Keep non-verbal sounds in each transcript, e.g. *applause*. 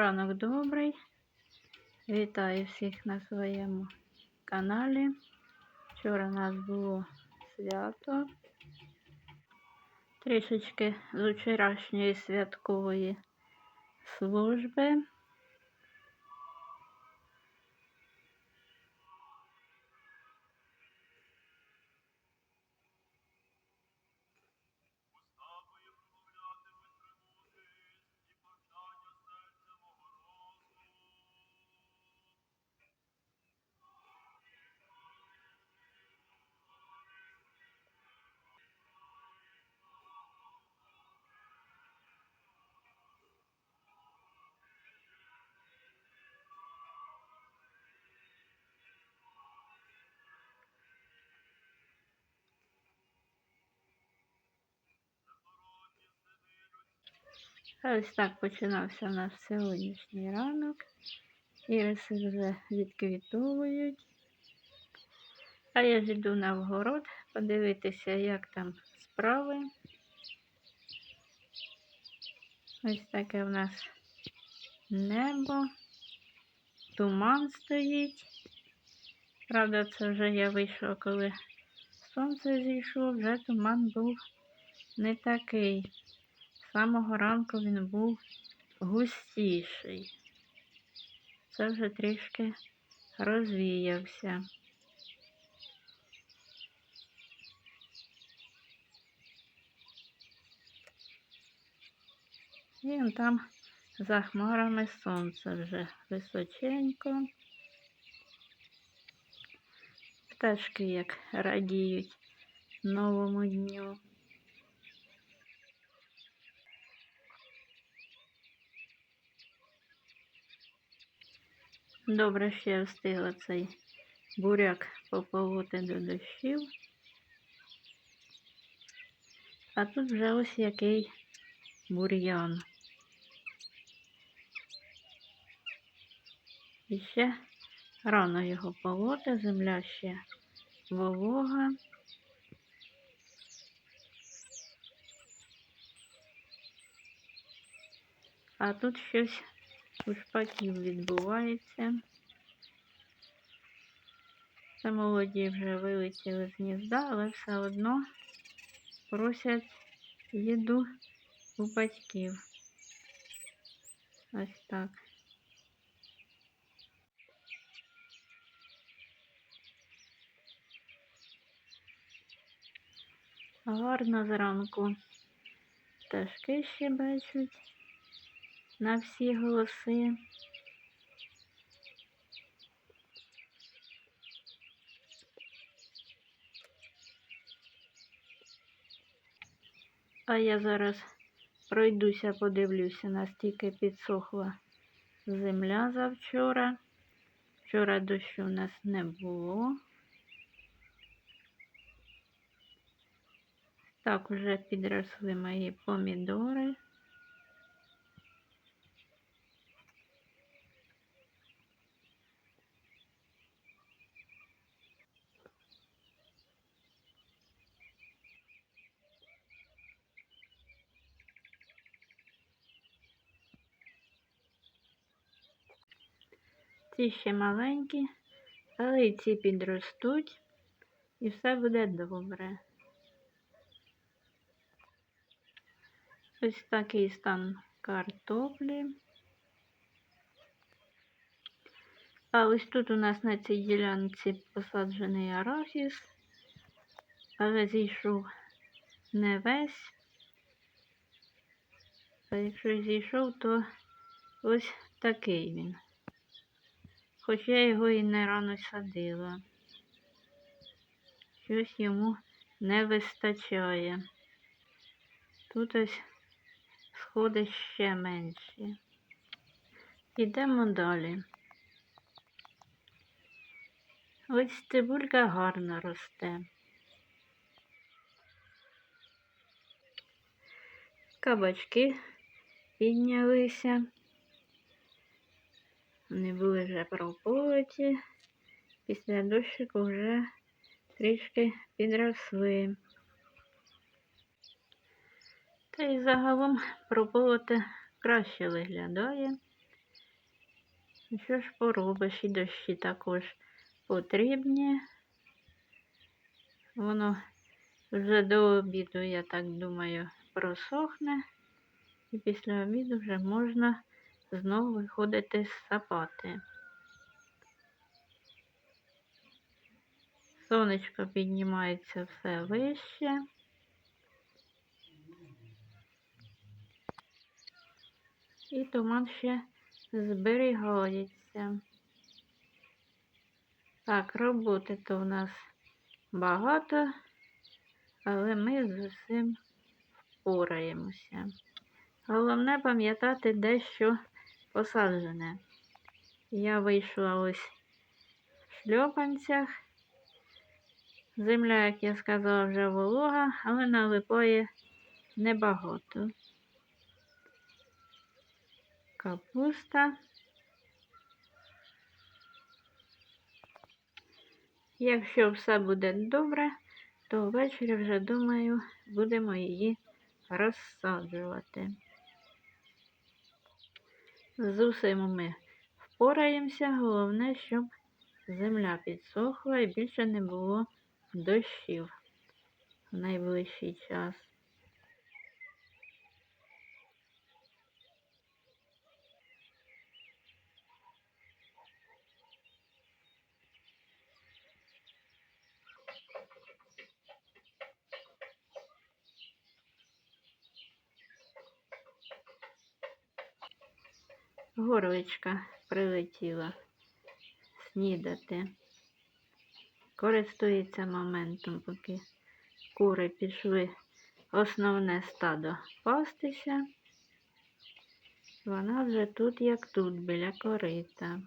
Ранок добрий. Вітаю всіх на своєму каналі. Вчора у нас було свято. Трішечки з вчорашньої святкової служби. Ось так починався у нас сьогоднішній ранок. Іриси вже відквітовують. А я ж йду на вгород подивитися, як там справи. Ось таке в нас небо, туман стоїть. Правда, це вже я вийшла, коли сонце зійшло, вже туман був не такий. Самого ранку він був густіший. Це вже трішки розвіявся. І там за хмарами сонце вже височенько. Пташки як радіють новому дню. Добре, я встигла цей буряк пополоти до дощів. А тут вже ось який бур'ян. І ще рано його полоти, земля ще волога. А тут щось у шпаків відбувається. Це молоді вже вилетіли з гнізда, але все одно просять їду у батьків. Ось так. Гарно зранку пташки щебечуть на всі голоси. А я зараз пройдуся, подивлюся, настільки підсохла земля завчора. Вчора дощу у нас не було. Так, уже підросли мої помідори. Ці ще маленькі, але і ці підростуть, і все буде добре. Ось такий стан картоплі. А ось тут у нас на цій ділянці посаджений арахіс, але зійшов не весь. А якщо зійшов, то ось такий він. Хоч я його і не рано садила. Щось йому не вистачає. Тут ось сходи ще менші. Йдемо далі. Ось цибулька гарно росте. Кабачки піднялися. Вони були вже прополоті. Після дощику вже трішки підросли. Та й загалом прополоте краще виглядає, Ну, Що ж поробиш, і дощі також потрібні. Воно вже до обіду, я так думаю, просохне. І після обіду вже можна знову виходити сапати. Сонечко піднімається все вище. І туман ще зберігається. Так, роботи то в нас багато, але ми з усім впораємося. Головне пам'ятати дещо посаджене. Я вийшла ось в шльопанцях. Земля, як я сказала, вже волога, але налипає небагато. Капуста. Якщо все буде добре, то ввечері вже, думаю, будемо її розсаджувати. З усім ми впораємося, головне, щоб земля підсохла і більше не було дощів в найближчий час. Горличка прилетіла снідати. Користується моментом, поки кури пішли основне стадо пастися. Вона вже тут, як тут, біля корита.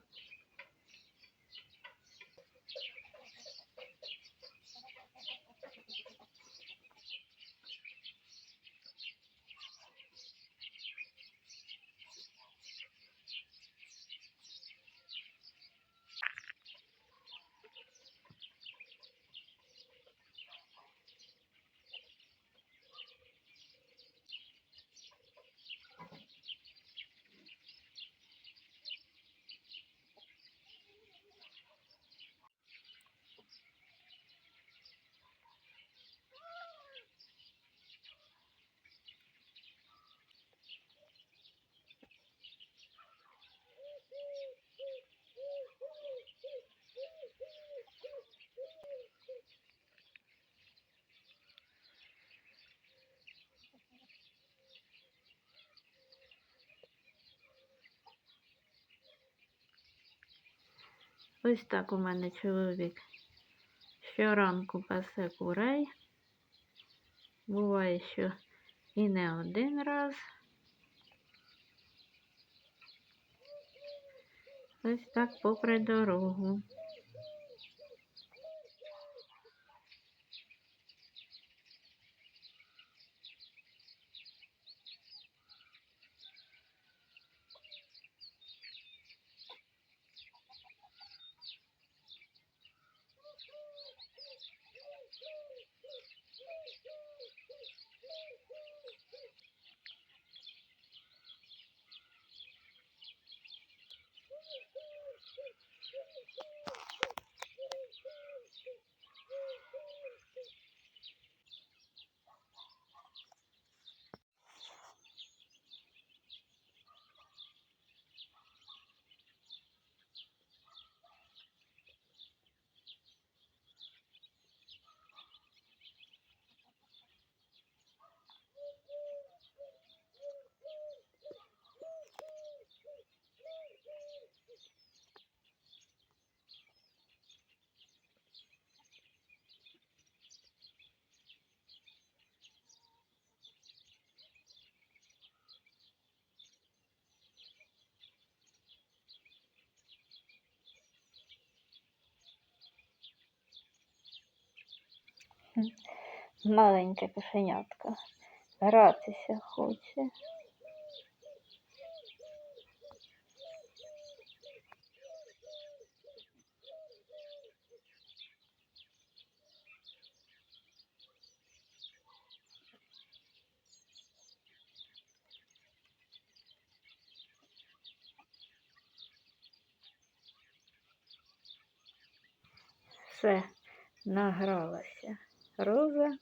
Ось так у мене чоловік щоранку пасе курей. Буває, що і не один раз. Ось так попри дорогу. Маленьке кошенятко. Гратися хоче. Все, награлася роза.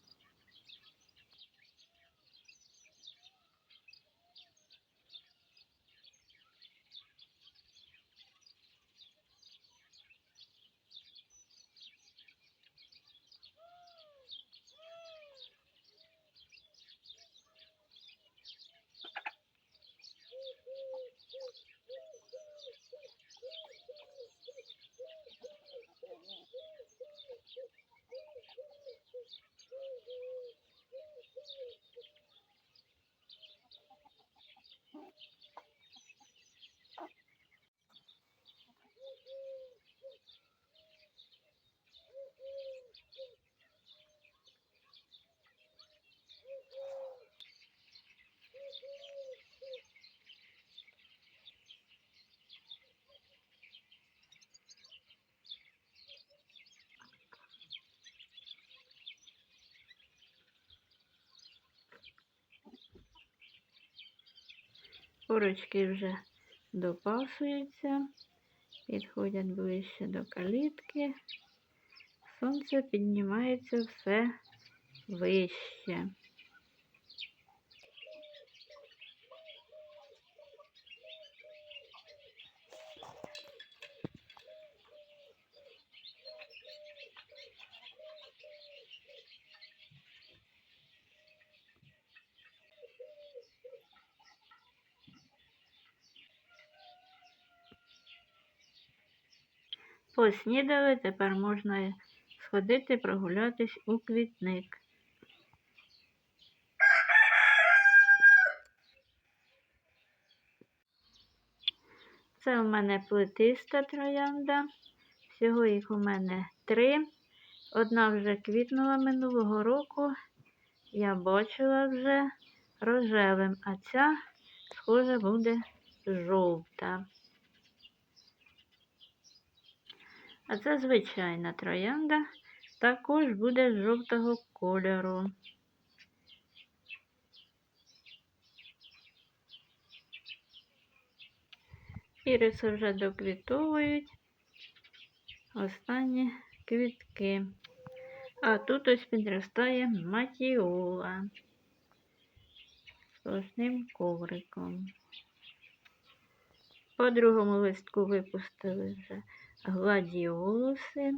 Курочки вже допасуються, підходять ближче до калітки. Сонце піднімається все вище. Поснідали, тепер можна сходити прогулятись у квітник. Це у мене плетиста троянда. Всього їх у мене три. Одна вже квітнула минулого року. Я бачила вже рожевим, а ця, схоже, буде жовта. А це звичайна троянда, також буде жовтого кольору. Іриси вже доквітовують останні квітки. А тут ось підростає матіола з сплошним ковриком. По другому листку випустили вже гладіолуси.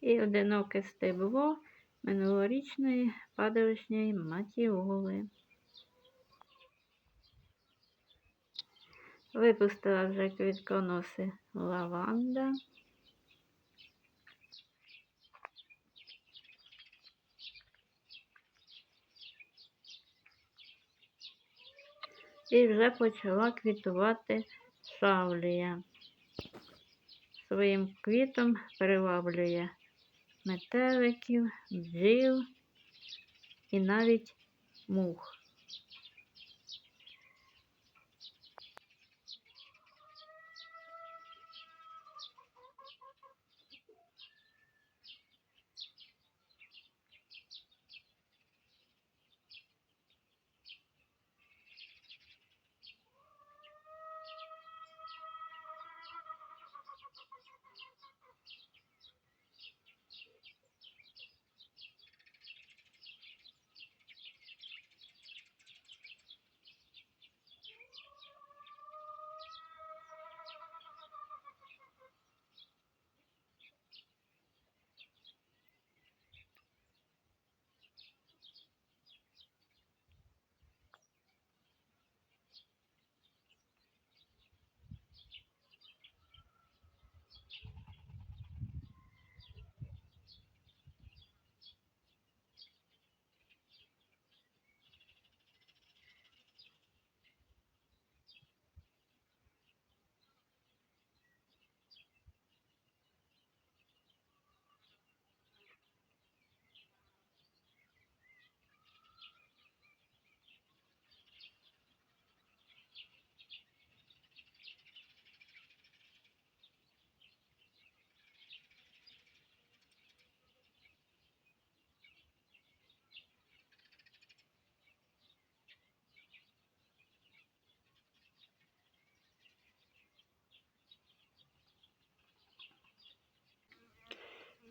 І одиноке стебло минулорічної падалишньої матіоли. Випустила вже квітконоси лаванда. І вже почала квітувати шавлія. Своїм квітом приваблює метеликів, бджіл і навіть мух.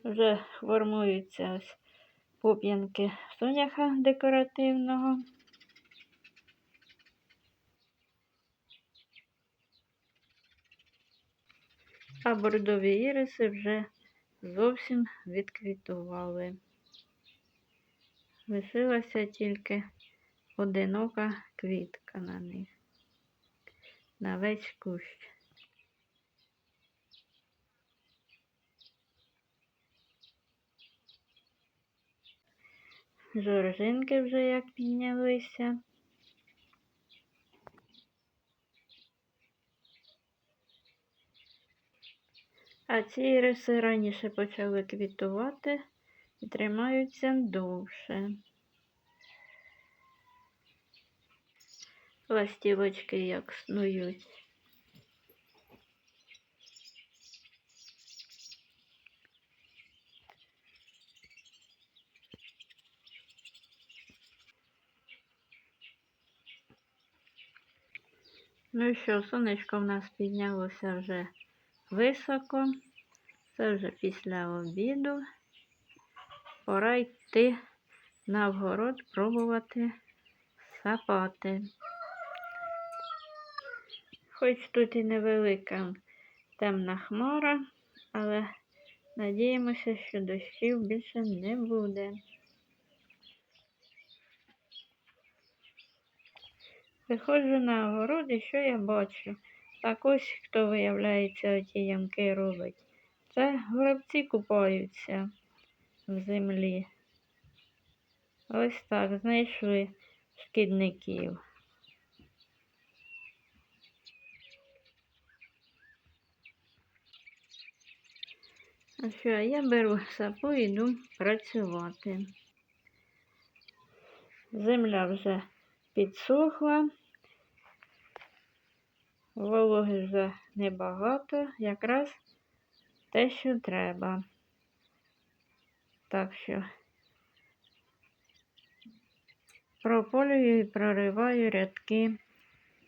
Вже формуються ось поп'янки соняха декоративного. А бордові іриси вже зовсім відквітували. Лишилася тільки одинока квітка на них. На весь кущ. Жоржинки вже як піднялися. А ці іриси раніше почали квітувати і тримаються довше. Ластівочки як снують. Ну і що, сонечко в нас піднялося вже високо. Це вже після обіду. Пора йти на вгород пробувати сапати. Хоч тут і невелика темна хмара, але надіємося, що дощів більше не буде. Виходжу на огород і що я бачу? Так ось хто виявляється оті ямки робить. Це горобці купаються в землі. Ось так знайшли шкідників. А що, я беру сапу і йду працювати. Земля вже підсохла, вологи вже небагато, якраз те, що треба. Так що прополюю і прориваю рядки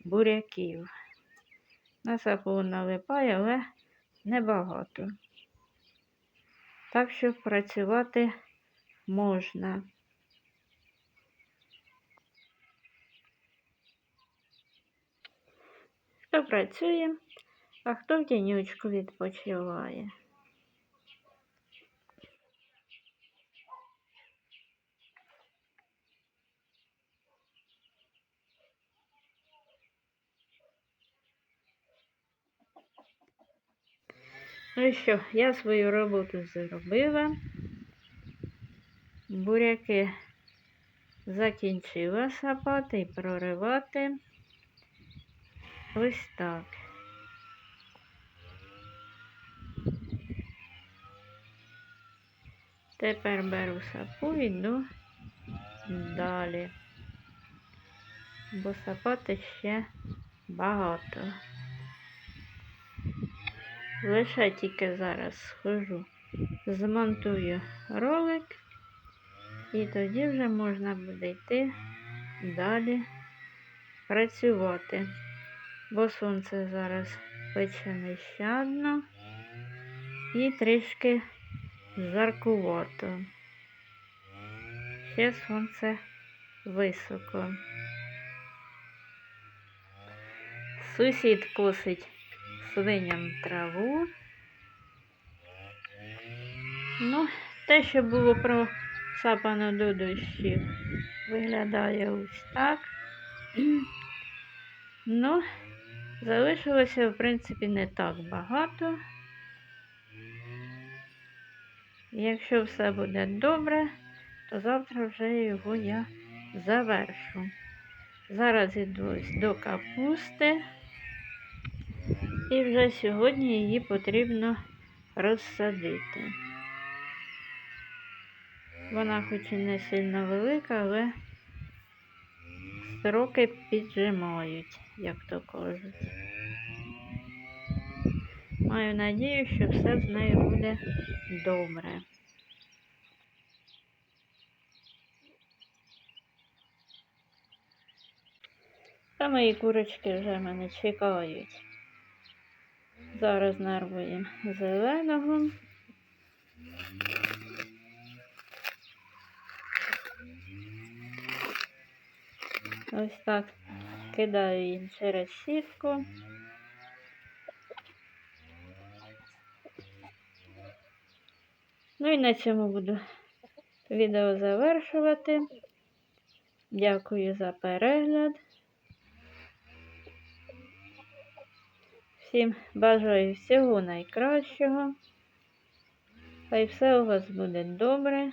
буряків. На сапу налипає, але небагато. Так що працювати можна. Хто працює, а хто в тінючку відпочиває. Ну що, я свою роботу зробила. Буряки закінчила сапати і проривати. Ось так. Тепер беру сапу і йду далі. Бо сапати ще багато. Лише тільки зараз схожу, змонтую ролик, і тоді вже можна буде йти далі працювати. Бо сонце зараз пече нещадно і трішки жаркувато. Ще сонце високо. Сусід косить свиням траву. Ну, те, що було просапано до дощів, виглядає ось так. *clears throat* Ну, залишилося, в принципі, не так багато. Якщо все буде добре, то завтра вже його я завершу. Зараз ось до капусти. І вже сьогодні її потрібно розсадити. Вона хоч і не сильно велика, але строки піджимають, як то кажуть. Маю надію, що все з нею буде добре. Та мої курочки вже мене чекають. Зараз нарвуємо зеленого. Ось так кидаю їм через сітку. Ну і на цьому буду відео завершувати. Дякую за перегляд. Всім бажаю всього найкращого. Хай все у вас буде добре.